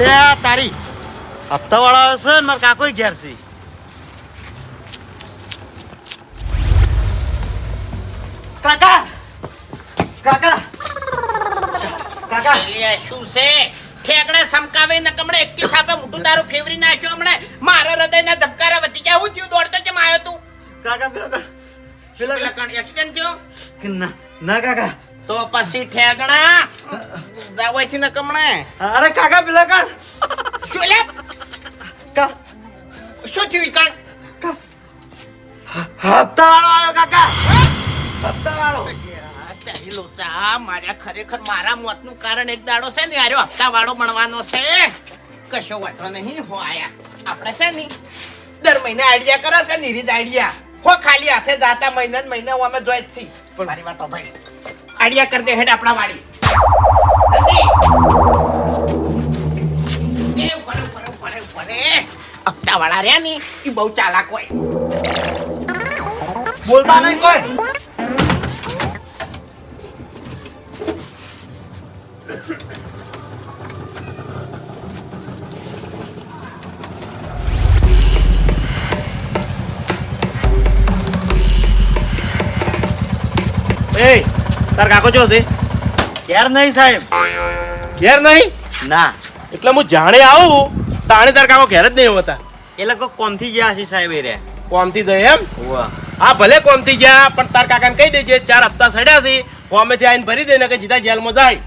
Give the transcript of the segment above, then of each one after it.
અલ્યા તારી હપ્તા વાળા આવે છે ને મારા કાકોય ઘેર છે. કાકા કાકા કાકા. શું છે? ઠેકડે સમકાવે ને કમળે એકી થાપે મોટું તારું ફેવરી નાખ્યો હમણે? મારા હૃદયના ધબકારા વધી ગયા. હું થયું દોડતો કેમ આવ્યો તું? કાકા પેલા પેલા પેલા એક્સિડન્ટ થયો? ના ના કાકા તો પછી ઠેકણા જાવે છે ને કમણે. અરે કાકા પેલા કણ શું લે કા. શું થયું કણ હપ્તા વાળો આવ્યો કાકા. હપ્તા વાળો આ માર્યા ખરેખર મારા મોતનું કારણ એક દાડો છે ને આર્યો હપ્તા વાળો બનવાનો છે. કશો વાંધો નહીં હો આયા. આપણે છે ને દર મહિને આઈડિયા કરે છે નિરીત આઈડિયા. હો ખાલી હાથે જાતા મહિને મહિને અમે જોઈ જ છીએ. મારી વાતો ભાઈ. આઈડિયા કર દે હેડ આપણા વાડી. હપ્તા વાળા રહ્યા ને એ બહુ ચાલાક હોય. બોલતા નહીં કોઈ? એ તાર કાકો જો છે? ઘેર નહીં સાહેબ. ઘેર નહીં? ના. એટલે હું જાણે આવું તાણે તાર કાકો ઘેર જ નહીં હોતા. એ લોકો કોમથી ગયા છે સાહેબ એ રે. કોમથી જાય એમ? હા ભલે કોમથી ગયા પણ તાર કાકાને કહી દેજે ચાર હપ્તા સડ્યા છે કોમેથી આઈને ભરી દે ને કે જીતા જેલમાં જાય.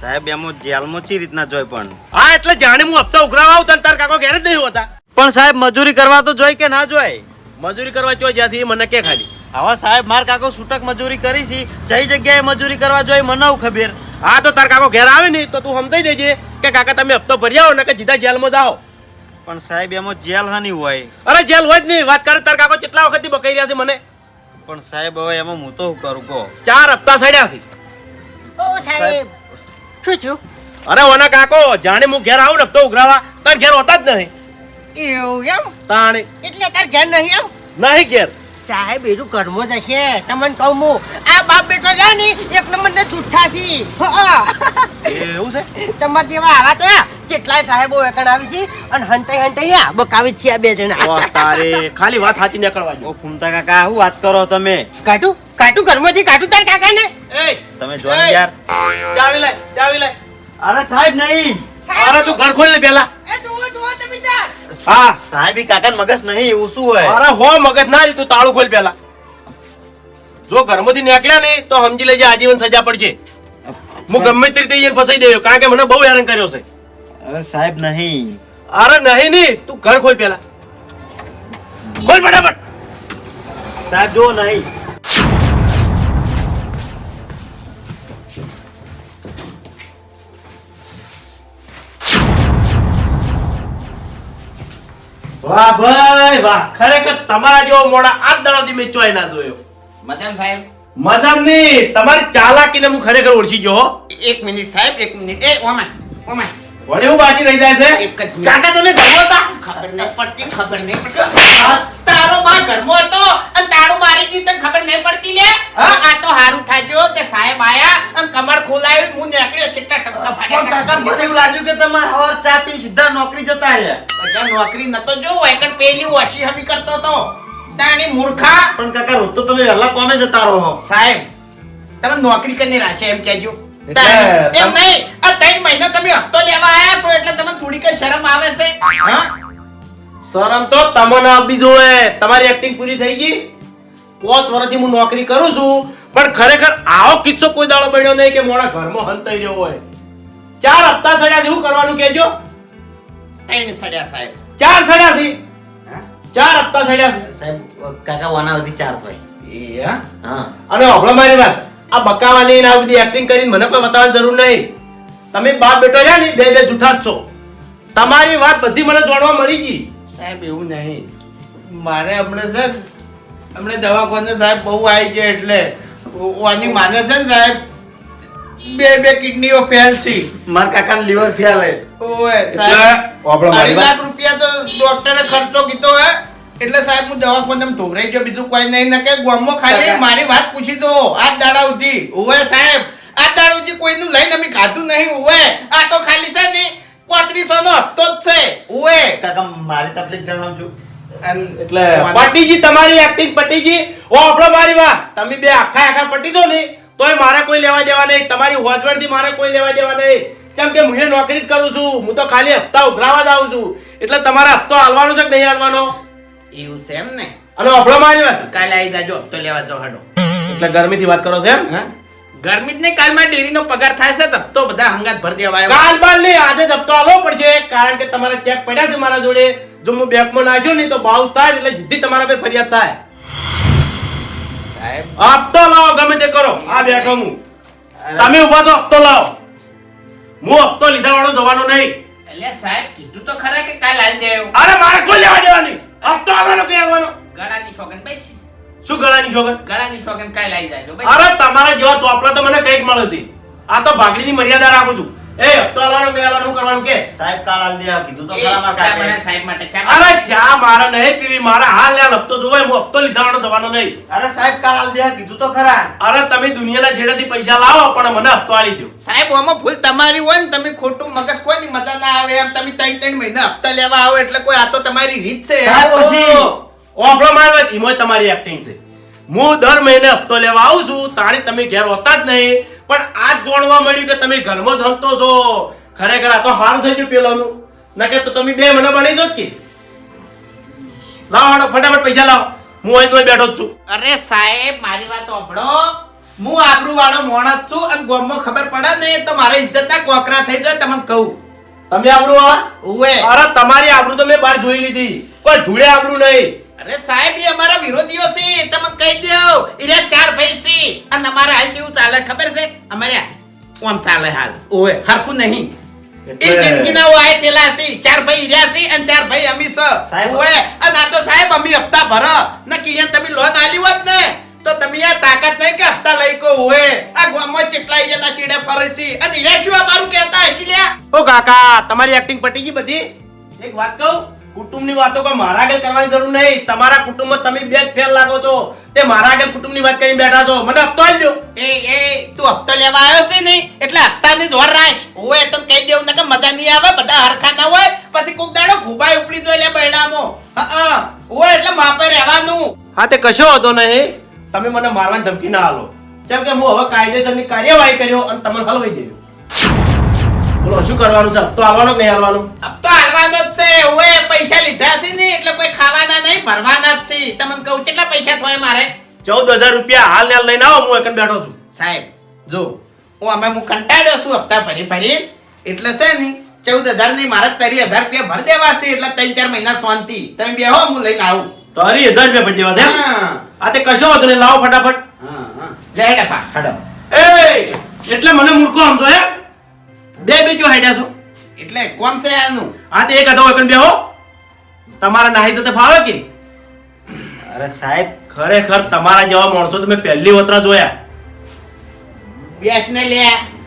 સાહેબ એમાં જેલમાં ચી રીતના જોઈ પણ? હા એટલે જાણે હું હપ્તા ઉઘરાવા આવું તને તાર કાકો ઘેર જ નહીં હોતા. પણ સાહેબ મજૂરી કરવા તો જોઈ કે ના જોઈ? મજૂરી કરવા જોઈ જ્યાંથી મને કે ખાલી. હવે સાહેબ માર કાકો છૂટક મજૂરી કરી છે. જઈ જગ્યાએ મજૂરી કરવા જોઈ મને ખબર હા તો તાર કાકો ઘેર આવે ને તો તું સમજાઈ દેજે કે કાકા તમે હપ્તો ભરી આવો ને કે જીતા જેલમાં જાઓ. પણ સાહેબ એમાં જેલ હની હોય. અરે જેલ હોય જ નહીં. વાત કરે તાર કાકો કેટલા વખતથી બકાઈ રહ્યા છે મને? પણ સાહેબ હવે એમાં હું તો કરું કહો. ચાર હપ્તા સડ્યા છે. ઓ સાહેબ શું થયું? અરે ઓના કાકો જાણે હું ઘેર આવું ને હપ્તો ઉઘરાવા. તાર ઘેર હોતા જ નહીં. એવું એમ? તાણે. એટલે તાર ઘેર નહીં એમ નહીં ઘેર. સાહેબ એનું કર્મ જશે તમને કહું હું આ બાપ બેટો જાય ને એક નંબર ને જુઠ્ઠા છી એવું છે? તમાર જેવા આવા તો કેટલાય સાહેબો એકણ આવી છે અને હંતાઈ હંતાઈ આ બકાવી છે આ બે ઓ જણા તારે ખાલી વાત સાચી નીકળવા જો ફૂમતા કાકા શું વાત કરો તમે? કાટું કાટું ઘરમાંથી કાટું તાર કાકા ને એ તમે જો યાર. ચાવી લે ચાવી લે. અરે સાહેબ નહીં. અરે તું ઘર ખોલ લે પેલા? એ ચાર હા. સાહેબ કાકા મગજ નહીં એવું શું હોય? અરે હો મગજ ના રી તાળું ખોલ પેલા જો ઘરમાંથી નીકળ્યા ને તો સમજી લેજે આજીવન સજા પડશે. હું ગમે તે રીતે ફસાઈ દઉં કારણ કે મને બહુ હેરાન કર્યો છે. અરે સાહેબ નહીં. અરે નહીં નહીં તું ઘર ખોલ પેલા ખોલ ફટાફટ. સાહેબ જો નહીં. વાહ ભાઈ વાહ ખરેખર તમારા જેવો મોડા આજ દાડોથી મેં ચોય ના જોયો. મદન સાહેબ. મદન નહીં તમારી ચાલાકીને હું ખરેખર ઓળખી ગયો એક મિનિટ સાહેબ એક મિનિટ. એ ઓમાં ઓમાં. વળી હું બાકી રહી જાય છે? એક જ કાકા તમે ઘરમાં હતા? ખબર નહીં પડતી ખબર નહીં પડતી. તારો માં ઘરમાં હતો અને તાળું મારી ગઈ તને ખબર નહીં પડતી લે? આ તો હારું થાજો કે સાહેબ આયા અને કમર ખોલાયું હું નીકળ્યો ચિટ્ટા ટપકા પણ કાકા મને એવું લાગ્યું કે તમે હવાર ચા પી સીધા નોકરી જતા રહ્યા. બધા નોકરી નતો જો વેકન પેલી ઓછી હમી કરતો તો તાણી મૂર્ખા. પણ કાકા રોજ તો તમે વહેલા કોમે જતા રહો. સાહેબ તમે નોકરી કરીને રાખે એમ કહેજો. એટલે એમ નહીં. આ ત્રણ મહિના તમે હપ્તો લેવા આયા છો એટલે તમને થોડી કઈ શરમ આવે છે? હા? શરમ તો તમને આપી જોવે. તમારી એક્ટિંગ પૂરી થઈ ગઈ? પાંચ વર્ષથી હું નોકરી કરું છું પણ ખરેખર આવો કિસ્સો કોઈ દાડો બન્યો નહીં કે મોડા ઘરમાં હંતાઈ રહ્યો હોય. ચાર હપ્તા સડ્યા છે શું કરવાનું કેજો ત્રણ સડ્યા સાહેબ. ચાર સડ્યા છે. ચાર હપ્તા સડ્યા સાહેબ કાકા વાના સુધી ચાર થાય. હા? અને હમણાં મારી વાત. આ બકાવાની ને આ બધી એક્ટિંગ કરીને મને કોઈ બતાવવાની જરૂર નહીં. તમે બાપ બેટો રહ્યા ને બે બે જૂઠા જ છો. તમારી વાત બધી મને જાણવા મળી ગઈ. સાહેબ એવું નહીં. મારે હમણાં છે હમણાં દવાખાને સાહેબ બહુ આવી ગયા એટલે ઓની માને છે ને સાહેબ બે બે કિડનીઓ ફેલ છે. મારા કાકા લીવર ફેલ હે ઓય સાહેબ અઢી વાત- લાખ રૂપિયા તો ડોક્ટરે ખર્ચો કીધો હે. એટલે સાહેબ હું દવાખાને ધોરાઈ ગયો બીજું કોઈ નહીં. ને કે ગામમાં ખાલી મારી વાત પૂછી દો. આ દાડા સુધી. ઓય સાહેબ આ દાડા સુધી કોઈનું લઈને અમે ખાધું નહીં ઓય આ તો ખાલી છે ને પોત્રીસો નો હપ્તો જ છે ઓએ કાકા મારી તકલીફ જણાવજો. એટલે પટીજી તમારી એક્ટિંગ પટીજી. ઓ આપણો મારી વાહ તમે બે આખા આખા પટી દો ને તોય મારે કોઈ લેવા દેવા નહીં. તમારી હોજવણથી મારે કોઈ લેવા દેવા નહીં. કેમ કે હું નોકરી જ કરું છું. હું તો ખાલી હપ્તા ઉભરાવા જ આવું છું. એટલે તમારા હપ્તો હાલવાનો છે કે નહીં હાલવાનો? એવું છે એમ ને? અને આપણો મારી વાત કાલે આવી જાજો હપ્તો લેવા જો હડો. એટલે ગરમીથી વાત કરો છો એમ? ગરમી જ નહીં કાલમાં ડેરીનો પગાર થાય છે હપ્તો બધા હંગાત ભરી દેવાય કાલ બાલ નહીં આજે હપ્તો આલવો પડશે કારણ કે તમારા ચેક પડ્યા છે મારા જોડે. જો હું બેંકમાં નાખ્યો નહીં તો ભાવ થાય એટલે જીદ્દી તમારા પર ફરિયાદ થાય. સાહેબ. હપ્તો લાવો ગમે તે કરો. આ બેઠો હું. તમે ઊભા તો હપ્તો લાવો. હું હપ્તો લીધા વાળો જવાનો નહીં. એટલે સાહેબ કીધું તો ખરા કે કાલ આવી જાય અરે મારે કોઈ લેવા દેવા નહીં. હપ્તો આવવાનો કે આવવાનો. ગળાની છોકન પૈસી શું ગળાની છોકન ગળાની છોકન આવી જાજો ભાઈ અરે તમારા જેવા ચોપડા તો મને કંઈક મળે છે. આ તો ભાગડીની મર્યાદા રાખું છું. એ હપ્તો આવવાનો કરવાનું કે? સાહેબ કાલાલ દે કીધું તો ખરા મારા કાકે સાહેબ માટે ચા અરે ચા મારા નહીં પીવી મારા હાલ લે હપ્તો જોવો હું હપ્તો લીધા જવાનો નહીં. અરે સાહેબ કાલાલ દે કીધું તો ખરા. અરે તમે દુનિયાના છેડેથી પૈસા લાવો પણ મને હપ્તો આલી દો સાહેબ આમાં ભૂલ તમારી હોય ને તમે ખોટું મગજ કોઈની મજા ના આવે એમ તમે ત્રણ ત્રણ મહિના હપ્તા લેવા આવો એટલે કોઈ આ તો તમારી રીત છે સાહેબ ઓછી. ઓફળો મારવા એમાં તમારી એક્ટિંગ છે. હું દર મહિને હપ્તો લેવા આવું છું તાણી તમે ઘેર હોતા જ નહીં. પણ આ જાણવા મળ્યું કે તમે ઘરમાં જમતો છો. ખરેખર આ તો સારું થઈ છે પેલાનું. નકે તો તમે બે મને બની દો કે. લાવો હાડો ફટાફટ પૈસા લાવો. હું અહીં તો બેઠો જ છું. અરે સાહેબ મારી વાત સાંભળો. હું આબરૂ વાળો મોણસ છું અને ગોમમાં ખબર પડે ને તો મારા ઇજ્જતના કોકરા થઈ જાય તમને કહું. તમે આબરૂ વાળા ઉવે. અરે તમારી આબરૂ તો મેં બહાર જોઈ લીધી. કોઈ ધૂળે આબરૂ નહીં. અરે સાહેબ એ અમારા વિરોધીઓ છે તમે કહી દો. ઈરા ચાર ભાઈ છે. અને અમારે હાલ કેવું ચાલે ખબર છે? અમારે કોમ ચાલે હાલ. ઓય હરખું નહીં. એ જિંદગીના ઓ આય તેલા છે. ચાર ભાઈ ઈર્યા છે અને ચાર ભાઈ અમી છે. સાહેબ- ઓએ અને આ તો સાહેબ અમી હપ્તા ભર. ન કિયન તમે લોન આલી હોત ને તો તમે આ તાકાત નહીં કે હપ્તા લઈ કો ઓએ આ ગામમાં ચેટલા જણા ચીડે ફરે છે. અને ઈર્યા શું અમારું મારું કહેતા હશે લ્યા? ઓ કાકા તમારી એક્ટિંગ પટી ગઈ બધી? એક વાત કહું? કુટુંબની વાતો કોઈ મારા આગળ કરવાની જરૂર નહીં. તમારા કુટુંબમાં તમે બે જ ફેર લાગો છો. તે મારા આગળ કુટુંબની વાત કરીને બેઠા છો. મને હપ્તો આપજો. એ એ તું હપ્તો લેવા આવ્યો છે ને? એટલે હપ્તાની દોર રાખ. હું તને કહી દેવું ને કે મજા નહીં આવે બધા હરખા ના હોય. પછી કોક દાડો ઘુબાઈ ઉપડી દો એટલે બૈડામો હા એટલે માપે રહેવાનું. હા તે કશો હતો નહીં. તમે મને મારવાની ધમકી ના આલો જેમ કે હું હવે કાયદેસરની કાર્યવાહી કર્યો અને તમને હલવાઈ દેજો. શું કરવાનું છે? હપ્તો આવવાનો કે નહીં આવવાનો હપ્તો આવવાનો જ છે. ઓએ પૈસા લીધા છે ને એટલે કોઈ ખાવાના નહીં ભરવાના જ છે. તમને કહું કેટલા પૈસા થોય મારે? ચૌદ હજાર રૂપિયા હાલ ને હાલ લઈને આવો હું એકન બેઠો છું. સાહેબ જો હું અમે હું કંટાળ્યો છું હપ્તા ફરી ફરી એટલે છે ને ચૌદ હજાર નહીં મારે તરી હજાર રૂપિયા ભરી દેવા છે એટલે ત્રણ ચાર મહિના શાંતિ. તમે બે હો હું લઈને આવું. તારી હજાર રૂપિયા ભરી દેવા છે? હા. આ તે કશો હતો ને લાવો ફટાફટ. હા હા. જય ડફા. હાડો એ એટલે મને મૂર્ખો સમજો હે? બે બીજો હેડ્યા છો. એટલે કોણ છે આનું? આ તે એક હતો એકન બેહો. તમારા નાહી તો ફાવે કે? અરે સાહેબ. ખરેખર તમારા જેવા માણસો તો મેં પહેલી વતરા જોયા. બેસ ને લે.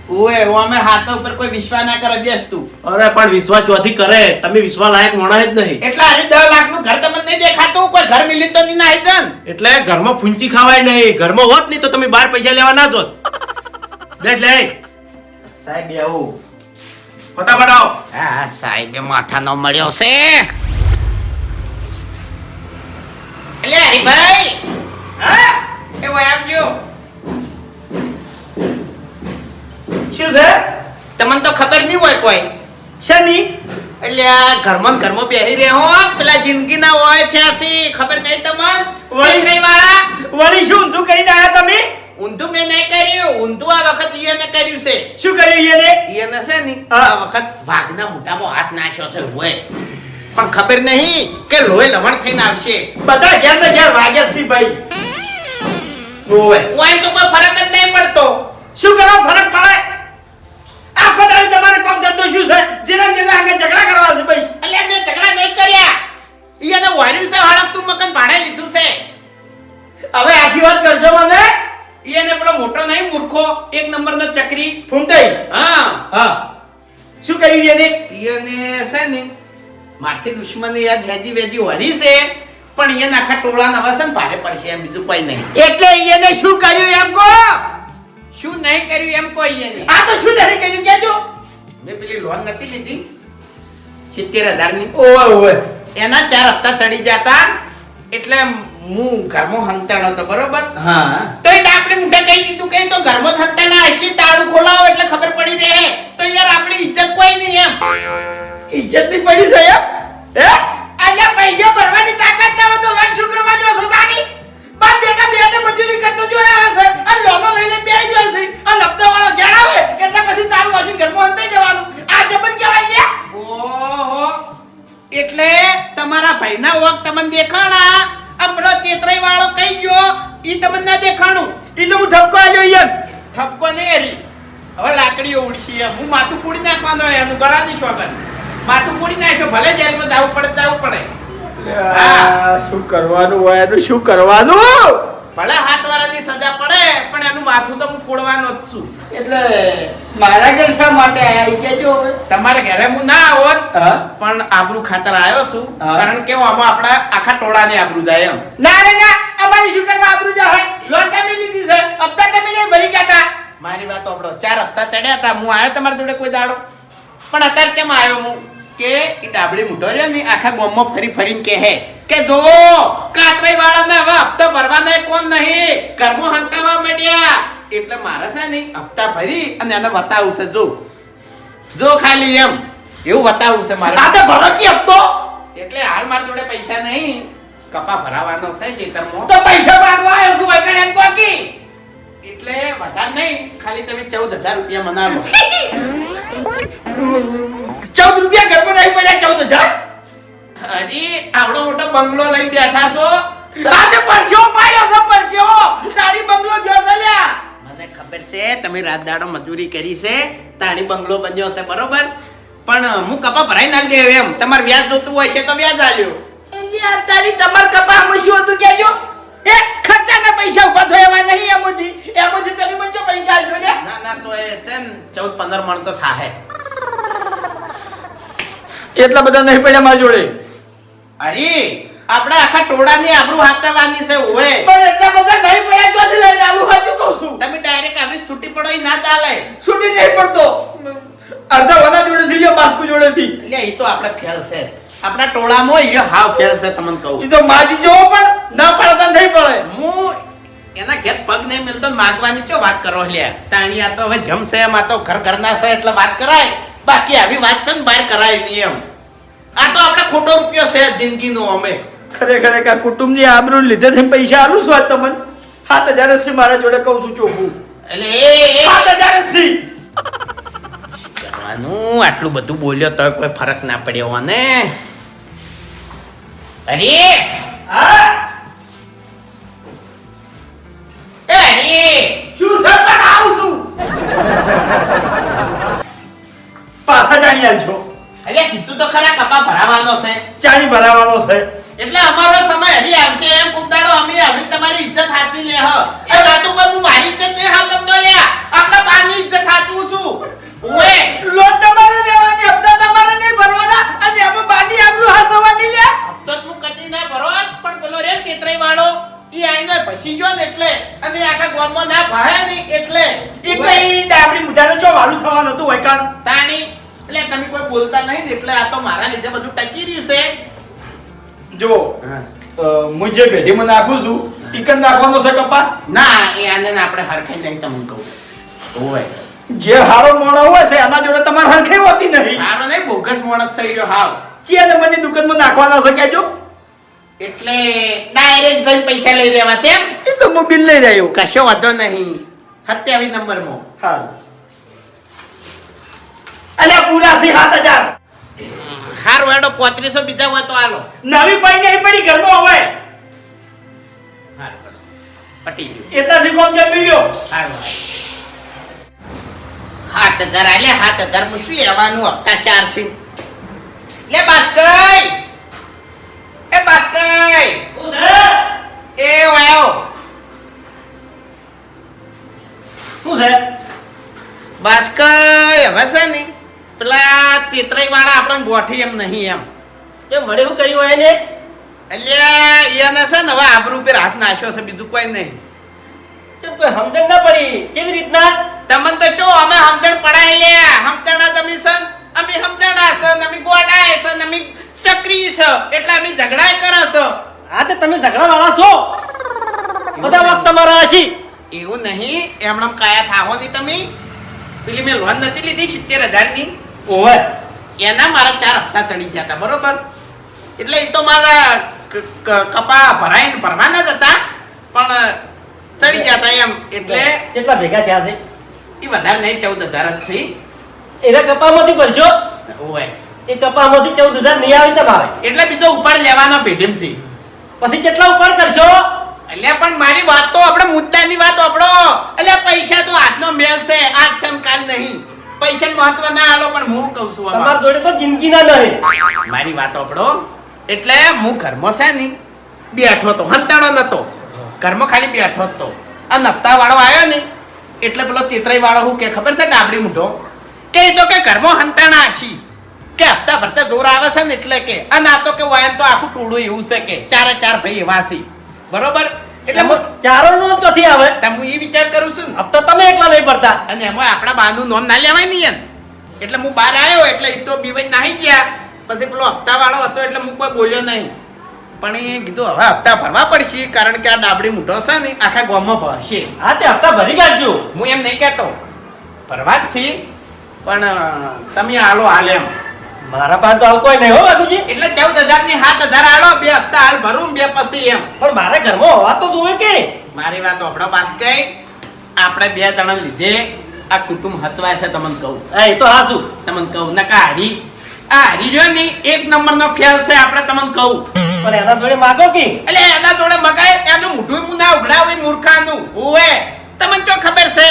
ઓએ ઓ અમે હાથ ઉપર કોઈ વિશ્વાસ ના કરે બેસ તું. અરે પણ વિશ્વાસ ચોથી કરે. તમે વિશ્વાસ લાયક માણસ જ નહીં. એટલે અરે 10 લાખનું ઘર તમને નહીં દેખાતું? કોઈ ઘર મિલી તો નહીં નાહી જન એટલે ઘરમાં ફૂંચી ખાવાય નહીં. ઘરમાં હોત નહીં તો તમે બાર પૈસા લેવા ના જોત. બેસ લે. સાહેબ આવું. ફટાફટ આવો. હા સાહેબે માથાનો મળ્યો છે. એટલે હરીભાઈ હા? એ ઓય આવજો શું છે? તમને તો ખબર નહીં હોય કોઈ. શેની એટલે આ ઘરમાં ઘરમાં બેહી રહ્યા હો. પેલા જિંદગી ના હોય ત્યાંથી ખબર નહીં તમને? વળી- વાળા વળી શું ઊંધું કરીને આવ્યા તમે? ઊંધું મેં નહીં ઊંધું આ વખત ઈયને કર્યું છે. શું કર્યું ઈયને? ઈયને છે ને આ વખત વાઘના મોઢામાં હાથ નાખ્યો છે હોય પણ ખબર નહીં કે લોહી લવણ થઈને આવશે. બધા ઘેર ને ઘેર વાગે છે ભાઈ. ઓય ઓય તો કોઈ ફરક જ નહીં પડતો. શું કરો? ફરક પડે? આ ફટાડી તમારે કોમ ધંધો શું છે? જીરા જીરા આગળ ઝઘડા કરવા છે ભાઈ. એટલે મેં ઝઘડા નહીં કર્યા. ઈયને વાર્યું છે તું મકન ભાડે લીધું છે. હવે આખી વાત કરશો મને? ઈયને પેલો મોટો નહીં મૂર્ખો. એક નંબરનો ચકરી ફૂંટાઈ હા. હા. શું કર્યું એને? એને છે ને મારથી દુશ્મની યાદ વેજી વેજી વળી છે પણ એને આખા ટોળા નવા છે ને ભારે પડશે એમ બીજું કોઈ નહીં. એટલે એને શું કર્યું એમ કો શું નહીં કર્યું એમ કોઈ એને. આ તો શું નહીં કર્યું? કેજો મેં પેલી લોન નથી લીધી. સિત્તેર હજારની. ઓવે ઓવે. એના ચાર હપ્તા ચડી જતા એટલે હું ઘરમાં હંતાણો હતો બરોબર. હા. તો એટલે આપણે મુઢે કહી દીધું કે તો ઘરમાં હંતાણા હશે તાળું ખોલાવો એટલે ખબર પડી રહે. તો યાર આપણી ઇજ્જત કોઈ નહીં એમ. ઇજ્જતની પડી જાય હે? અલ્યા પૈસા ભરવાની તાકાત ના હોય તો લંચ શું કરવા જો સુધાની બાપ બેટા બે ને મજૂરી કરતો જો આવે છે. અને લોનો લઈને બે ગયો છે. અને હપ્તા વાળો જણાવે એટલે પછી તારું વાસી ઘરમાં હંતાઈ જવાનું. આ જબર કહેવાય ગયા ઓહો. એટલે તમારા ભાઈના વખત તમને દેખાણા? આમ પેલો તેતરાઈ વાળો કઈ ગયો? ઈ તમને ના દેખાણું. ઈ તો હું ઠપકો આલ્યો યાર ઠપકો ને હરી હવે લાકડીઓ ઉડશી એમ. હું માથું પૂડી નાખવાનો એનું ગળા ની શોગન માથું પૂડી નાખ્યો. ભલે જેલમાં જવું પડે જવું પડે. આ શું કરવાનું હોય? એનું શું કરવાનું? ભલે હાથ વાળાની સજા પડે પણ એનું માથું તો હું ફોડવાનો જ છું. એટલે મારા ઘર શા માટે આયા હવે. તમારે ઘરે હું ના આવત પણ આબરૂ ખાતર આવ્યો છું. કારણ કે આમાં આપણા આખા ટોળાને આબરૂ જાય એમ. ના રે ના અમારી શું કરવા આબરૂ જાય. લોન તમે લીધી છે. હપ્તા તમે નહીં ભરી ગયા મારી વાત આપણો ચાર હપ્તા ચડ્યા હતા. હું આવ્યો તમારી જોડે કોઈ દાડો? પણ અત્યારે કેમ આવ્યો હું? કે એ ડાબડી મૂટો રહ્યો ને આખા ગામમાં ફરી ફરીને કે હે કે જો કાતરાઈ વાળાને હવે હપ્તા ભરવાના કોમ નહીં? કર્મો હંકાવા માંડ્યા. એટલે મારે છે ને હપ્તા ભરી અને એને બતાવું છે જો. જો ખાલી એમ. એવું બતાવું છે મારે. આ તો ભરો હપ્તો? એટલે હાલ મારી જોડે પૈસા નહીં. કપા ભરાવાનો છે ખેતરમાં તો પૈસા માંગવા આવ્યો છું વગર એમ કોકી એટલે વધારે નહીં. ખાલી તમે ચૌદ હજાર રૂપિયા મનાવો. ચૌદ રૂપિયા ઘરમાં નહીં પડ્યા ચૌદ હજાર? હજી આવડો મોટો બંગલો લઈ બેઠા છો. રાતે પરસ્યો પાડ્યો છે પરસ્યો તારી બંગલો જો લ્યા. મને ખબર છે તમે રાત દાડો મજૂરી કરી છે તાણી બંગલો બન્યો છે બરોબર? પણ હું કપા ભરાઈ નાખી દે એમ. તમારે વ્યાજ જોતું હોય છે તો વ્યાજ આલ્યો. તારી તમાર કપામાં શું હતું કેજો એ ખર્ચાના પૈસા ઊભા થયા એવા નહીં એમાંથી. એમાંથી તમે મને જો પૈસા આલજો ને ના ના તો એ છે ને ચૌદ પંદર મણ તો થાહે. એટલા બધા નહીં પડ્યા મારા જોડે? અરે આપણે આખા ટોળાની આબરૂ હાથવાની છે ઓએ પણ એટલા બધા નહીં પડ્યા ચોથી લઈને આવું હતું કહું છું. તમે ડાયરેક્ટ આવી છૂટી પડો ના ચાલે. છૂટી નહીં પડતો. અડધા વના જોડે થી ગયો બાસ્કુ જોડે થી એટલે એ તો આપણે ફેલ છે. આપણા ટોળામાં એ હાવ ફેલ છે તમને કહું. એ તો માજી જો પણ ના પડતા નહીં પડે. હું એના ઘેર પગ નહીં મિલતો માગવાની ચો વાત કરો લ્યા તાણીયા તો હવે જમશે એમ આ તો ઘર ઘરના છે એટલે વાત કરાય. બાકી આવી વાત છે ને બહાર કરાય નહીં એમ. આ તો આપણે ખોટો રૂપિયો છે જિંદગીનો અમે. ખરેખર એક આ કુટુંબની આબરૂ લીધે થઈને પૈસા આલું છું આજ તમને? સાત હજાર જ મારા જોડે કહું છું ચોખ્ખું. એટલે સાત હજાર જ કરવાનું આટલું બધું બોલ્યો તો કોઈ ફરક ના પડ્યો મને. અરે હા? અરે શું છે પણ આવું છું? પાછા જાણી આલશો એટલે કીધું તો ખરા કપા ભરાવાનો છે. ચાણી ભરાવાનો છે. એટલે અમારો સમય હરી આવશે. એમ કુકદાડો અમે આવી તમારી ઇજ્જત હાચવી લે હ. એ વાતો કોઈ હું મારી ઇજ્જત નહીં હાચવતો લે. આપણા બાની ઇજ્જત હાચવું છું. ઓએ લોન તમારે લેવાની હપ્તા તમારે નહીં ભરવાના અને અમે બાની આબરૂ હાસવાની લે. હપ્તો જ હું કદી ના ભરો જ, પણ પેલો રે કેતરાઈ વાળો ઈ આઈને પછી ગયો ને એટલે અને આખા ગામમાં ના ભાયા નહીં એટલે. એટલે ઈ ડાબડી મુઠાનો ચો વાળું થવાનું હતું હોય કાન તાણી એટલે તમે કોઈ બોલતા નહીં ને એટલે આ તો મારા લીધે બધું ટકી રહ્યું છે. જો હું. જે પેઢીમાં નાખું છું ટીકન નાખવાનો છે કપા? ના એ આને આપણે હરખાઈ નહીં તમને કહું. હોય જે હારો મોણો હોય છે એના જોડે તમારે હરખાઈ હોતી નહીં. હારો નહીં બોગસ મોણો થઈ ગયો હાવ. ચિયા નંબરની દુકાનમાં નાખવાનો છે કેજો એટલે ડાયરેક્ટ ગઈ પૈસા લઈ લેવા છે એમ? એ તો હું બિલ લઈ રહ્યો. કશો વાંધો નહીં. સત્યાવીસ નંબરમાં. હા. અલ્યા પૂરા છે સાત હજાર. હાર વાડો પોત્રીસો બીજા હોય તો હાલો. નવી પાઈ નહીં પડી ઘરમાં હવે. પટી ગયું. એટલાથી કોમ જમી ગયો હાર હાથ હજાર આલે હાથ હજારમાં શું આવવાનું હપ્તા ચાર છે? લે બાસ્કઈ એ બાસ્કઈ એ વાયો. શું છે? બાસ્કઈ હવે છે ને? પેલા તેતરાઈ વાળા આપણે ગોઠી એમ નહીં એમ. કે મને શું કર્યું હોય ને અલ્યા એને છે ને હવે આબરૂ પર હાથ નાખ્યો છે બીજું કોઈ નહીં. કેમ કોઈ સમજણ ના પડી? કેવી રીતના? તમને તો ચો અમે સમજણ પડાય લે. સમજણ તમે અમે છે ને અમે સમજણા છે ને અમે ગોડાય છે ને અમે ચક્રી છે. એટલે અમે ઝઘડા કરો છો. હા તો તમે ઝઘડા વાળા છો. બધા વાત તમારા હશી. એવું નહીં એમણે કાયા થાહો નહીં તમે. પેલી મેં લોન નથી લીધી સિત્તેર હજારની. ઓવે. એના મારા ચાર હપ્તા ચડી ગયા હતા બરોબર? એટલે એ તો મારા કપા ભરાઈને ભરવાના જ હતા. પણ ચડી ગયા હતા એમ એટલે કેટલા ભેગા થયા છે? એ વધારે નહીં ચૌદ હજાર જ છે. એના કપામાંથી ભરશો ઓવાય એ કપામાંથી ચૌદ હજાર નહીં આવે તમારે. એટલે બીજો ઉપાડ લેવાનો પેઢીમથી પછી કેટલા ઉપર કરશો? એટલે પણ મારી વાત તો આપણે મુદ્દાની વાત આપણો એટલે પૈસા તો આજનો મેલ છે આજ છે કાલ નહીં. પૈસા મહત્વ ના આલો પણ હું કહું છું તમારા જોડે તો જિંદગીના નહીં મારી વાત આપડો એટલે હું ઘરમાં છે ને બેઠો તો હંતાડો નતો. ઘરમાં ખાલી બેઠો જ તો. આ નપતા વાળો આવ્યો ને એટલે પેલો તેતરાઈ વાળો હું કે ખબર છે ડાબડી મૂઢો? કે એ તો કે ઘરમાં હંતાણા હશી. કે હપ્તા ભરતા જોર આવે છે ને એટલે કે અને આ તો કે વાયન તો આખું ટોળું એવું છે કે ચારે ચાર ભાઈ એવા છે બરોબર? એટલે હું ચારો નો નથી આવે. હું એ વિચાર કરું છું ને. તો તમે એકલા નહીં પડતા. અને એમાં આપણા બાનું નોમ ના લેવાય નહીં એમ. એટલે હું બહાર આવ્યો એટલે એ તો બીવાઈ નાહી ગયા. પછી પેલો હપ્તા વાળો હતો એટલે હું કોઈ બોલ્યો નહીં. પણ એ કીધું હવે હપ્તા ભરવા પડશે કારણ કે આ ડાબડી મોટો છે ને આખા ગામમાં ભરશે. હા તે હપ્તા ભરી કાઢજો હું એમ નહીં કહેતો. ભરવા જ છે. પણ અ, તમે આલો હાલ એમ. મારા પાસે તો હાલ કોઈ નહીં હો બાજુજી. એટલે ચૌદ હજારની સાત હજાર આલો બે હપ્તા હાલ ભરું બે પછી એમ. પણ મારે ઘરમાં હોવા તો જોવે કે? મારી વાત આપણો પાસ કઈ. આપણે બે જણા લીધે આ કુટુંબ હચવાય છે તમને કહું. એ તો હાજુ તમને કહું. નકા હારી. આ હારી રહ્યો ને એક નંબર નો ફેલ છે આપણે તમને કહું. પણ એના જોડે માગો કે? એટલે એના જોડે મગાય એનું મોઢું ના ઉઘડાવી મૂર્ખાનું. ઓવે. તમને તો ખબર છે?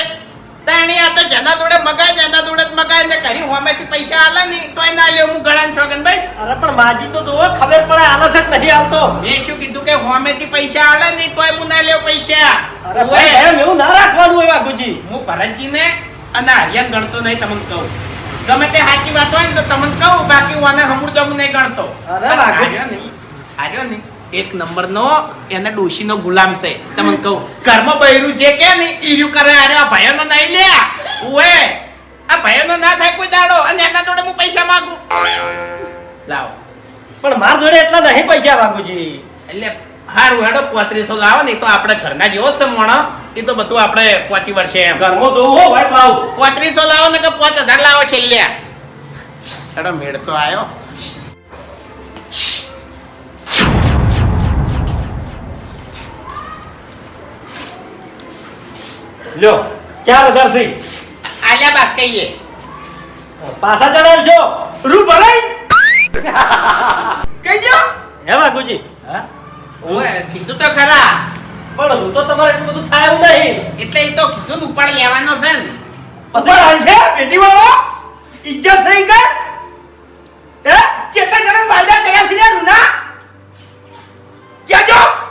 તાણી આ તો જેના જોડે મગાય જેના જોડે જ મગાય ને કરી હોમેથી પૈસા આલે ને તોય ના લ્યો હું ગળાન છોગન ભાઈ અરે પણ માજી તો જોવો ખબર પડે આલે છે નહીં હાલતો મેં શું કીધું કે હોમેથી પૈસા આલે ને તોય હું ના લ્યો પૈસા? અરે. ભાઈ એમ એવું ના રાખવાનું હોય બાગુજી. હું ભરતજીને અને આર્યન ગણતો નહીં તમને કહું. ગમે તે સાચી વાત હોય ને તો તમને કહું બાકી હું આને હમુરદો હું નહીં ગણતો. અરે નહીં આર્યો નહીં. એક નંબરનો એને ડોશીનો ગુલામ છે. તમને કહું કર્મ બૈરું જે કે ને ઈર્યું કરે અરે આ ભાઈઓનો નહીં લે. ઓએ આ ભાઈઓનો ના થાય કોઈ દાડો અને એના જોડે હું પૈસા માંગુ. લાવો. પણ માર જોડે એટલા નહીં પૈસા બાગુજી એટલે હારું હેડો પોત્રીસો લાવો ને તો આપણે ઘરના જેવો જ છે મોણો. એ તો બધું આપણે પોચી વર્ષે એમ. ઘરમાં જોવું હો ભાઈ લાવ. પોત્રીસો લાવો ને કે પોચ હજાર લાવો છેલ્લે. હેડો મેળ તો આવ્યો લ્યો ચાર હજારથી આલ્યા પાસ કહીએ. પાછા ચડાવજો રૂ ભલાઈ. કહી દો. હે? બાગુજી ઓએ કીધું તો ખરા. પણ હું તો તમારે એટલું બધું થાય નહીં. એટલે એ તો કીધું ઉપાડ લેવાનો છે ને. હાલ છે પેટી વાળો? ઇજ્જત સહી કર હે? ચેટલા જણા વાયદા કર્યા છે રૂના? કેજો એટલે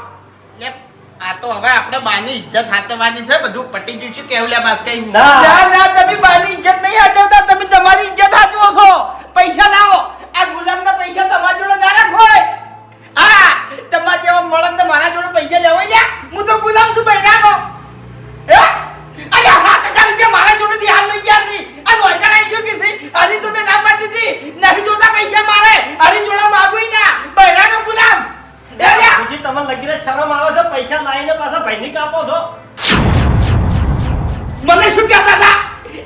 આ તો હવે આપણે બાની ઇજ્જત સાચવવાની છે બધું પટી ગયું છે કેવલ્યા બાસ કઈ ના. ના ના તમે બાની ઇજ્જત નહીં હાચવતા તમે તમારી ઇજ્જત હાચવો છો. પૈસા લાવો. આ ગુલામના પૈસા તમારા જોડે ના રાખો હા તમારા જેવા મળન તો મારા જોડે પૈસા લેવાય જા હું તો ગુલામ છું બૈરાનો હે? અરે હાથ હજાર રૂપિયા મારા જોડેથી હાલ લઈ ગયા છે. આ વળકણાઈ શું કીધી હરી તમે મેં ના પાડી દીધી. નહીં જોતા પૈસા મારે. હરી જોડે માગું ના. બૈરાનો ગુલામ. એ તમે લગીને શરમ આવે છે પૈસા લાવીને પાછા ભાઈની કાપો છો. મને શું કહેતા હતા?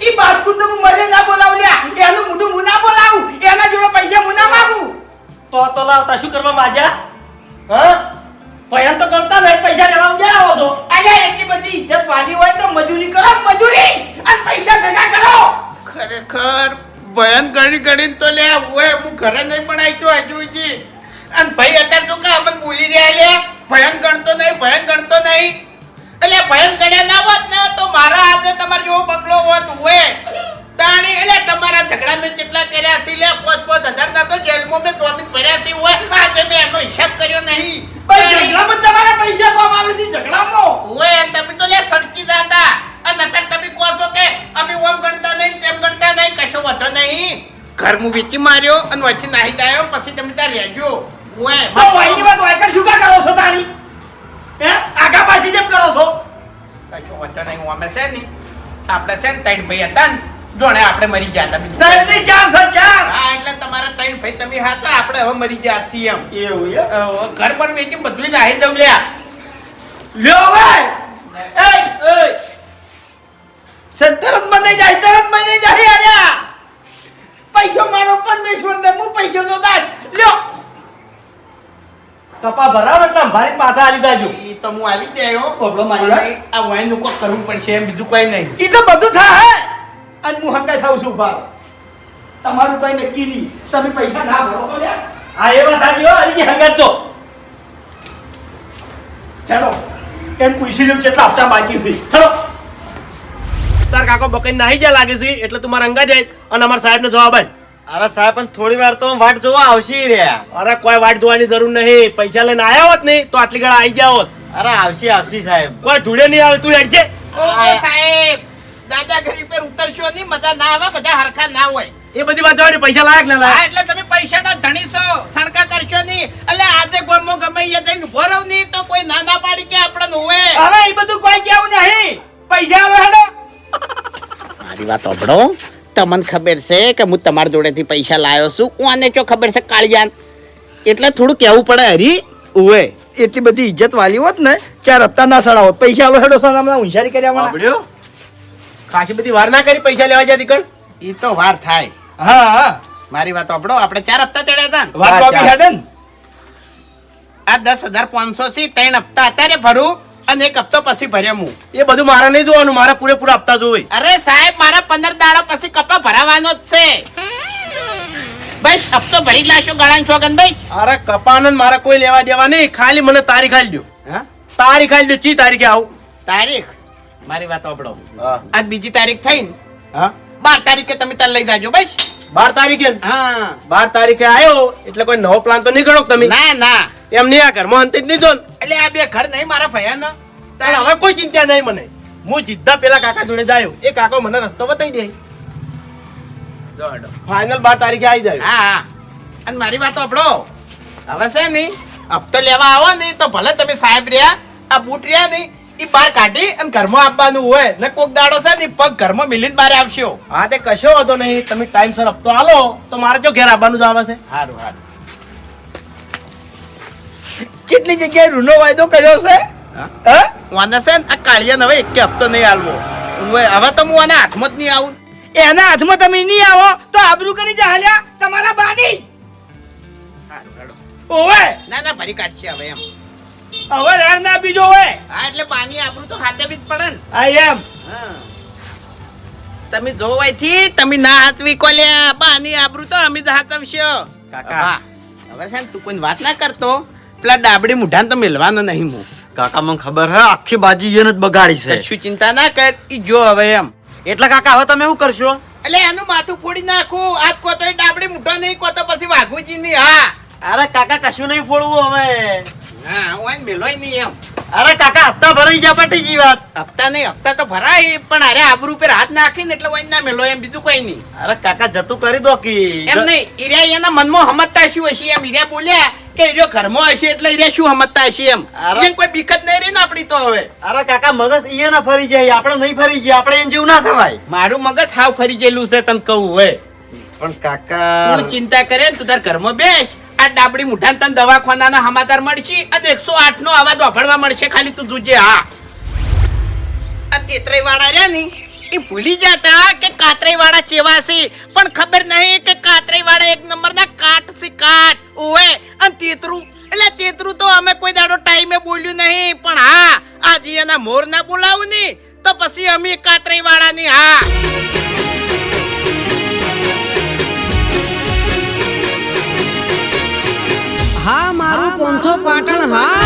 ઈ બાસ્કુંદ હું મરે ના બોલાવલ્યા એનું મોઢું હું ના બોલાવું. એના જોડે પૈસા હું ના માંગુ. તો તો લાવતા શું કરવા માજ્યા? હા? પૈસા તો કરતા નહીં પૈસા લેવા ઉડ્યા આવો છો. અલ્યા એટલી બધી ઇજ્જત વાલી હોય તો મજૂરી કરો મજૂરી. અને પૈસા ભેગા કરો. ખરેખર ભયન ગણી ગણીને તો લે ઓય હું ઘરે નહીં પણ આવી હજુ હજી અને ભાઈ અત્યારે તું કા અમને બોલી રહ્યા લે? ભયન ગણતો નહીં ભયન ગણતો નહીં. એટલે ભયન ગણ્યા ના હોત ને તો મારા હાથે તમારે જેવો બંગલો હોત હોય તાણી એટલે તમારા ઝઘડા મેં કેટલા કર્યા છે લે? પોત પોત હજાર ના તો જેલમાં મેં દોમિત ભર્યા છે ઓએ આજે મેં એનો હિસાબ કર્યો નહીં. ઝઘડામાં તમારા પૈસા કોમ આવે છે ઝઘડામાં? હોય તમે તો લે સડકી જાતા. અને અત્યારે તમે કહો છો કે અમે ઓમ ગણતા નહીં તેમ ગણતા નહીં કશો વધો નહીં. ઘર હું વેચી માર્યો અને વચ્ચે નાહી દાયો પછી તમે ત્યાં રહેજો. ઓએ તો વહીની વાત વાયકર શું કા કરો છો તાણી? હે? આગા પાછી જેમ કરો છો? કશો વધો નહીં અમે છે ને આપણે છે ને ત્રણ ભાઈ હતા ને જોણે આપણે મરી ગયા હતા ત્રણની ચાર છે ચાર? હા એટલે તમારા ત્રણ ભાઈ તમે હતા આપણે હવે મરી ગયા આજથી એમ. એવું એ ઘર પર વેચી બધું નાહી દઉં લ્યા. લ્યો ભાઈ! એ સત્તર જ મને જાય તરત મને જાય આર્યા પૈસો મારો પણ મેં અંદર હું પૈસો નો દાસ. લ્યો. કપા ભરાવ એટલે અંભારી પાછા આલી જાજો. ઈ તો હું આલી દેયો ઓબળો મારી આ વાયનું કોક કરવું પડશે એમ બીજું કોઈ નહીં. ઈ તો બધું થાય. અને હું હંગાઈ થાઉં છું ભાવ. તમારું કઈ નક્કી નહીં. તમે પૈસા ના ભરો તો લ્યા. આ એ વાત આલી હો. હંગાત તો હેલો. એમ પૂછી લઉં કેટલા હપ્તા બાકી છે. હેલો. તાર કાકો બકઈ નાહી જાય લાગે છે એટલે તું મારા અંગા જાય અને અમારા સાહેબને જવાબ આપ. અરે સાહેબ પણ થોડી વાર તો વાટ જોવા આવશે રહ્યા અરે કોઈ વાટ જોવાની જરૂર નહીં. પૈસા લઈને આવ્યા હોત નહીં તો આટલી ગળા આવી જાવ અરે આવશે આવશે સાહેબ. કોઈ ધૂળે નહીં આવે તું હેડજે. ઓ સાહેબ દાદાગીરી પર ઉતરશો નહીં મજા ના આવે બધા હરખા ના હોય. એ બધી વાત જવાની પૈસા લાયક ના લાયક. એટલે તમે પૈસાના ધણી છો સણકા કરશો નહીં. એટલે આજે ગોમો ગમે એ જઈને ભરવ નહીં તો કોઈ ના ના પાડી કે આપણે હોય હવે એ બધું કોઈ કેવું નહીં. પૈસા આવે હેડો. મારી વાત સાંભળો. તમને ખબર છે કે હું તમારા જોડેથી પૈસા લાવ્યો છું. કોને ચો ખબર છે કાળિયાન? એટલે થોડું કહેવું પડે હરી. ઉવે એટલી બધી ઇજ્જત વાલી હોત ને ચાર હપ્તા ના સડાવત પૈસા આલો હેડો સર હમણાં હુંશારી કર્યા ખાસી બધી વાર ના કરી પૈસા લેવા જતી કણ? એ તો વાર થાય. હા હા. મારી વાત આપડો આપણે ચાર હપ્તા ચડ્યા હતા વાત કોપી બાકી ચાર. હેડે ને? આ દસ હજાર પાંચસો થી ત્રણ હપ્તા. અત્યારે ભરું. અને એક હપ્તો પછી ભર્યો હું એ બધું મારે નહીં જોવાનું મારે પૂરેપૂરા હપ્તા જોવે. અરે સાહેબ મારા પંદર દાડા પછી કપા ભરાવાનો જ છે. બસ હપ્તો ભરી લાશો ગળાન છોગન ભાઈ અરે કપાનન મારે કોઈ લેવા દેવા નહીં. ખાલી મને તારીખ આલજો હા? તારીખ આલજો ચી તારીખે આવું? તારીખ? મારી વાત આપડો આજ બીજી તારીખ થઈ ને? હા? બાર તારીખે તમે તાર લઈ જાજો બસ. બાર તારીખે? હા. બાર તારીખે આવ્યો એટલે કોઈ નવો પ્લાન તો નહીં કરો તમે? ના ના. એમ નહીં આ ઘરમાં અંતિત નહીં જો એટલે આ બે ઘર નહીં મારા ભયાનો. તારે હવે કોઈ ચિંતા નહીં મને. હું જીદ્દા પેલા કાકા જોડે જાયો. એ કાકો મને રસ્તો બતાવી દે. ફાઇનલ બાર તારીખે આવી જાય. હા હા. અને મારી વાત સાંભળો. હવે છે ને હપ્તો લેવા આવો ને તો ભલે તમે સાહેબ રહ્યા આ બૂટ રહ્યા નહીં એ બાર કાઢી અને ઘરમાં આપવાનું હોય. ને કોક દાડો છે ને પગ ઘરમાં મિલીને બહાર આવશો. હા તે કશો વાંધો નહીં. તમે ટાઈમસર હપ્તો આલો તો મારે જો ઘેર આવવાનું જ આવે છે. સારું સારું કેટલી જગ્યાએ રૂનો વાયદો કર્યો છે? વાને છે ને? આ કાળિયાને હવે એક હપ્તો નહીં આલવો. હવે તો હું આને હાથમાં જ નહીં આવું. એના હાથમાં તમે નહીં આવો તો આબરૂ કરી જાલ્યા તમારા બાની. ઓવે. ના ના ભરી કાઢશે હવે એમ. હવે રેડ ના બીજો હોય હા એટલે બાની આબરૂ તો હાથે બી જ પડે ને. આઈ એમ. તમે જોવાયથી તમે ના હાથવી કોલ્યા બાની આબરૂ તો અમે જ હાથવશો. કાકા. હવે છે ને તું કોઈ વાત ના કરતો. પેલા ડાબડી મુઢાને તો મિલવાનો નહીં હું કાકા મને ખબર હે આખી બાજી એને જ બગાડી છે. કશું ચિંતા ના કર ઈ જો હવે એમ. એટલે કાકા હવે તમે શું કરશો? એટલે એનું માથું ફોડી નાખું. આજ કો તો ડાબડી મુઢો નહીં કો તો પછી વાઘુજી ની હા. અરે કાકા કશું નહીં ફોડવું હવે. ના હું એને મિલોય નહીં એમ. અરે કાકા હપ્તા ભરાઈ જા પટી જી વાત. હપ્તા નહીં હપ્તા તો ભરાય પણ અરે આબરૂ પર હાથ નાખીને એટલે વાઈ ના મેલો એમ બીજું કઈ નહીં. અરે કાકા જતું કરી દો કી. એમ નહીં ઈર્યા એના મનમાં હમતતા શું હશે? એમ ઈર્યા બોલ્યા કે ઈર્યો ઘરમાં હશે એટલે ઈર્યા શું હમતતા હશે એમ? અરે. કોઈ બીકત નહીં રહી ને આપડી તો હવે. અરે કાકા મગજ ઈએ ના ફરી જાય આપણે નહીં ફરી જાય આપણે એમ જેવું ના થવાય. મારું મગજ હાવ ફરી ગયેલું છે તને કહું હવે. પણ કાકા તું ચિંતા કરે ને તું તાર ઘરમાં બેસ. આ ડાબડી મુઠાન તને દવાખાનાના સમાચાર મળશે અને એકસો આઠ નો અવાજ વાપરવા મળશે. ખાલી તું જોજે, હા. આ વાળા રહ્યા ને, એ ભૂલી જતા કે કાતરાઈ વાળા ચેવા છે. પણ ખબર નહીં કે કાતરાઈ વાળા એક નંબરના કાટ છે, કાટ. ઓએ અને તેતરું, એટલે તેતરું તો અમે કોઈ દાડો ટાઈમે બોલ્યું નહીં. પણ હા, આજે એના મોર ના બોલાવું ને તો પછી અમે કાતરાઈ વાળાની હા. મારું પોંથો પાટણ હા?